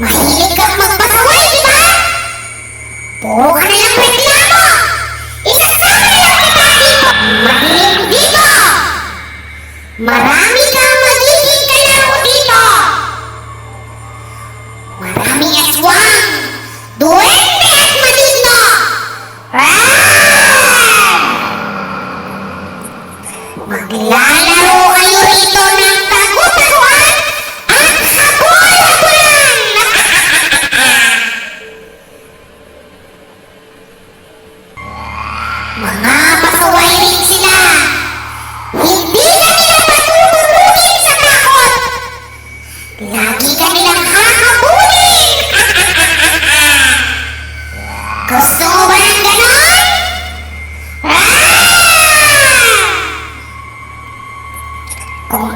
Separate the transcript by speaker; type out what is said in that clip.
Speaker 1: Mahilig kang magpasaway, di ba? Puro ka na lang Mga pasaway rin sila! Hindi ka nila patutulungin sa takot! Lagi ka nilang hahabulin! Gusto mo ba ng ganon? Kung